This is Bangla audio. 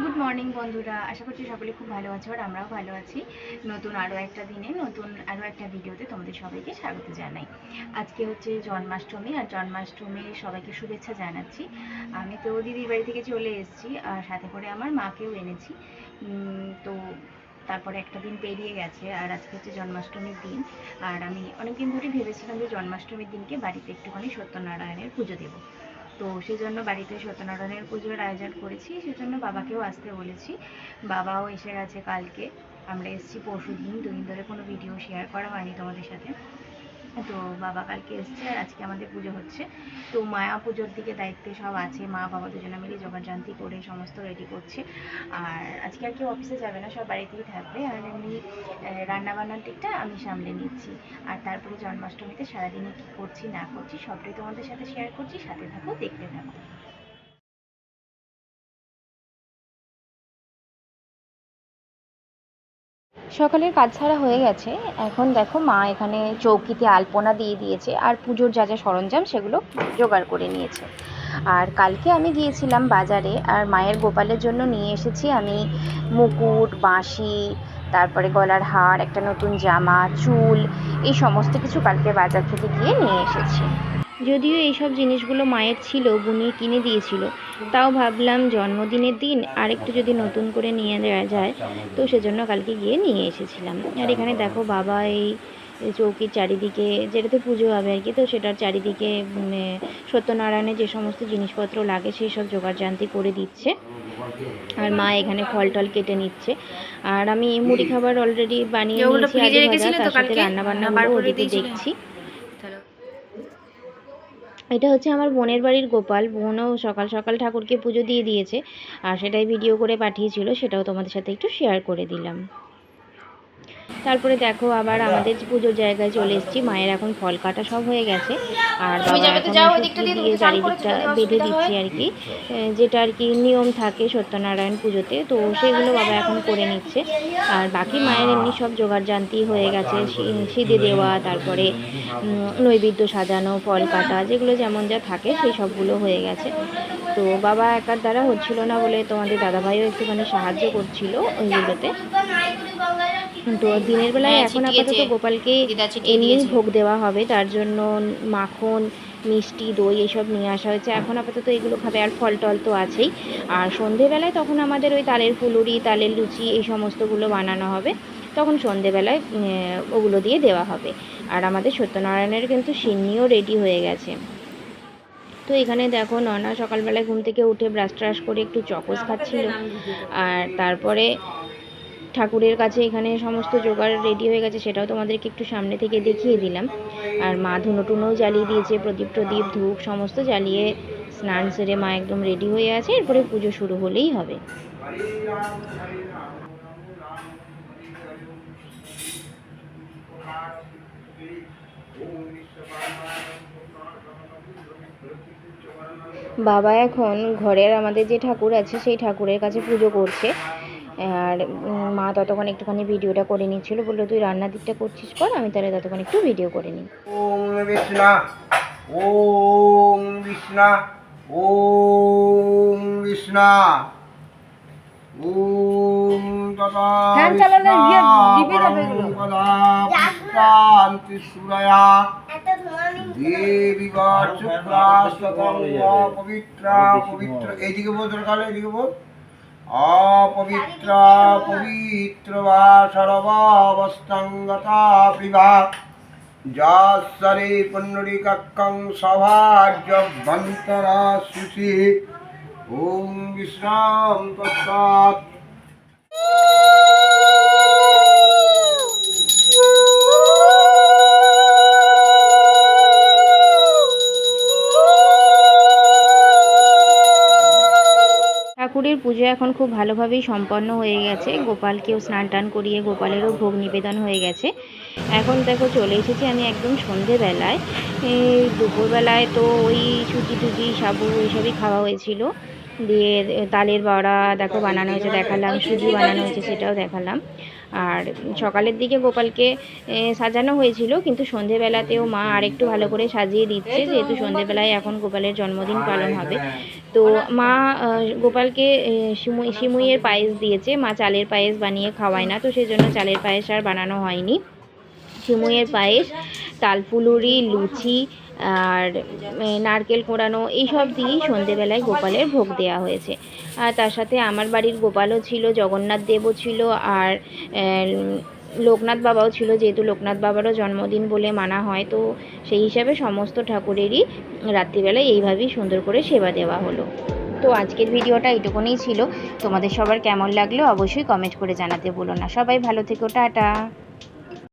গুড মর্নিং বন্ধুরা। আশা করছি সকলে খুব ভালো আছো আর আমরাও ভালো আছি। নতুন আরও একটা দিনে, নতুন আরও একটা ভিডিওতে তোমাদের সবাইকে স্বাগত জানাই। আজকে হচ্ছে জন্মাষ্টমী আর জন্মাষ্টমীর সবাইকে শুভেচ্ছা জানাচ্ছি। আমি তো দিদির বাড়ি থেকে চলে এসেছি আর সাথে করে আমার মাকেও এনেছি। তো তারপরে একটা দিন পেরিয়ে গেছে আর আজকে হচ্ছে জন্মাষ্টমীর দিন। আর আমি অনেকদিন ধরে ভেবেছিলাম যে জন্মাষ্টমীর দিনকে বাড়িতে একটুখানি সত্যনারায়ণের পুজো দেবো। তো সেজন্য বাড়িতে সত্যনারায়ণের পুজোর আয়োজন করেছি, সেজন্য বাবাকেও আসতে বলেছি। বাবাও এসে গেছে কালকে। আমরা এসেছি পরশু দিন দুদিন ধরে কোনো ভিডিও শেয়ার করা হয়নি তোমাদের সাথে। তো বাবা কালকে এসছে আর আজকে আমাদের পুজো হচ্ছে। তো মায়া পুজোর দিকে দায়িত্বে সব আছে, মা বাবা দুজনে মিলে জোগাড়জান্তি করে সমস্ত রেডি করছে। আর আজকে আর কেউ অফিসে যাবে না, সব বাড়িতেই থাকবে। আর এমনি রান্না বান্নার দিকটা আমি সামলে নিচ্ছি। আর তারপরে জন্মাষ্টমীতে সারাদিনে কী করছি না করছি সবটাই তোমাদের সাথে শেয়ার করছি, সাথে থাকো, দেখতে থাকো। সকালের কাজ ছাড়া হয়ে গেছে। এখন দেখো মা এখানে চৌকিতে আলপনা দিয়ে দিয়েছে আর পুজোর যা যা সরঞ্জাম সেগুলো জোগাড় করে নিয়েছে। আর কালকে আমি গিয়েছিলাম বাজারে আর মায়ের গোপালের জন্য নিয়ে এসেছি আমি মুকুট, বাঁশি, তারপরে গলার হার, একটা নতুন জামা, চুল, এই সমস্ত কিছু কালকে বাজার থেকে গিয়ে নিয়ে এসেছি। যদিও এইসব জিনিসগুলো মায়ের ছিল বুনি কিনে দিয়েছিল। তাও ভাবলাম জন্মদিনের দিন আরেকটু যদি নতুন করে নিয়ে দেওয়া যায় তো সেজন্য কালকে গিয়ে নিয়ে এসেছিলাম। আর এখানে দেখো বাবা এই চৌকির চারিদিকে যেটাতে পুজো হবে আর কি তো সেটার চারিদিকে সত্যনারায়ণের যে সমস্ত জিনিসপত্র লাগে সেই সব জোগাড় জানতি করে দিচ্ছে। আর মা এখানে ফল টল কেটে নিচ্ছে। আর আমি মুড়ি খাবার অলরেডি বানিয়ে নিয়েছি তো রান্না বান্না ওদিকে? দেখছি। এটা হচ্ছে আমার বোনের বাড়ির গোপাল। বোনও সকাল সকাল ঠাকুরকে পুজো দিয়ে দিয়েছে। আর সেটাই ভিডিও করে পাঠিয়েছিল, সেটাও তোমাদের সাথে একটু শেয়ার করে দিলাম। তারপরে দেখো আবার আমাদের পুজোর জায়গায় চলে এসেছি মায়ের এখন ফল কাটা সব হয়ে গেছে। আর দিয়ে চারিদিকটা বেঁধে দিচ্ছি আর কি। যেটা আর কি নিয়ম থাকে সত্যনারায়ণ পুজোতে তো সেগুলো বাবা এখন করে নিচ্ছে। আর বাকি মায়ের এমনি সব জোগাড় জান্তি হয়ে গেছে সিঁদে দেওয়া তারপরে নৈবেদ্য সাজানো ফল কাটা যেগুলো যেমন যা থাকে সেই সবগুলো হয়ে গেছে। তো বাবা একার দ্বারা হচ্ছিল না বলে তোমাদের দাদাভাইও একটুখানি সাহায্য করছিল ওইগুলোতে তো দিনের বেলায় হ্যাঁ, এখন আপাতত গোপালকে এমনি ভোগ দেওয়া হবে। তার জন্য মাখন মিষ্টি দই এসব নিয়ে আসা হয়েছে। এখন আপাতত এগুলো খাবে আর ফল টল তো আছেই। আর সন্ধেবেলায় তখন আমাদের ওই তালের ফুলুরি তালের লুচি এই সমস্তগুলো বানানো হবে। তখন সন্ধেবেলায় ওগুলো দিয়ে দেওয়া হবে। আর আমাদের সত্যনারায়ণের কিন্তু সিন্নিও রেডি হয়ে গেছে। তো এখানে দেখো ননা সকালবেলায় ঘুম থেকে উঠে ব্রাশ ট্রাশ করে একটু চকোস খাচ্ছিল। আর তারপরে ঠাকুরের কাছে এখানে সমস্ত জোগাড় রেডি হয়ে গেছে, সেটাও তোমাদেরকে একটু সামনে থেকে দেখিয়ে দিলাম। আর মা ধুনো টুনোও জ্বালিয়ে দিয়েছে, প্রদীপ প্রদীপ, ধূপ, সমস্ত জ্বালিয়ে স্নান সেরে মা একদম রেডি হয়ে আছে, এরপরে পুজো শুরু হলেই হবে। বাবা এখন ঘরের আমাদের যে ঠাকুর আছে, সেই ঠাকুরের কাছে পুজো করছে। আর মা ততক্ষণ একটুখানি ভিডিওটা করে নিচ্ছিল। বলল তুই রান্নার দিকটা করছিস কর আমি তাহলে ততক্ষণ একটু ভিডিও করে নিই। ওম বিষ্ণা ওম বিষ্ণা ওম বিষ্ণা ওম তথা। শান্তি সুরয়া দেবী বা শুক্লা পবিত্রা পবিত্র। এইদিকে বল তোর কালে এইদিকে বল। অপবিত্রা পবিত্র বা সর্বাবস্থাঙ্গতা প্রিভা যাসরে পুণ্ডরিকং সভাজ্যভ্যন্তরা শুচি ওম বিশ্রাম তৎসাৎ। ঠাকুরের পুজো এখন খুব ভালোভাবেই সম্পন্ন হয়ে গেছে। গোপালকেও স্নান টান করিয়ে গোপালেরও ভোগ নিবেদন হয়ে গেছে। এখন দেখো চলে এসেছি আমি একদম সন্ধেবেলায়। দুপুরবেলায় তো ওই সুজি টুজি সাবু এইসবই খাওয়া হয়েছিল। দিয়ে তালের বড়া দেখো বানানো হয়েছে, দেখালাম, সুজি বানানো হয়েছে সেটাও দেখালাম। আর সকালের দিকে গোপালকে সাজানো হয়েছিল, কিন্তু সন্ধেবেলাতেও মা আরেকটু ভালো করে সাজিয়ে দিচ্ছে, যেহেতু সন্ধেবেলায় এখন গোপালের জন্মদিন পালন হবে। তো মা গোপালকে সিমুইয়ের পায়েস দিয়েছে, মা চালের পায়েস বানিয়ে খাওয়ায় না, তো সেজন্য চালের পায়েস আর বানানো হয়নি। সিমুইয়ের পায়েস, তালফুলুরি, লুচি আর নারকেল কোড়ানো এইসব দিয়েই সন্ধেবেলায় গোপালের ভোগ দেওয়া হয়েছে। আর তার সাথে আমার বাড়ির গোপালও ছিল, জগন্নাথ দেবও ছিল, আর লোকনাথ বাবাও ছিল, যেহেতু লোকনাথ বাবারও জন্মদিন বলে মানা হয়, তো সেই হিসাবে সমস্ত ঠাকুরেরই রাত্রিবেলায় এইভাবেই সুন্দর করে সেবা দেওয়া হলো। তো আজকের ভিডিওটা এইটুকুনি ছিল। তোমাদের সবার কেমন লাগল অবশ্যই কমেন্ট করে জানাতে বলো না। সবাই ভালো থেকো, টাটা।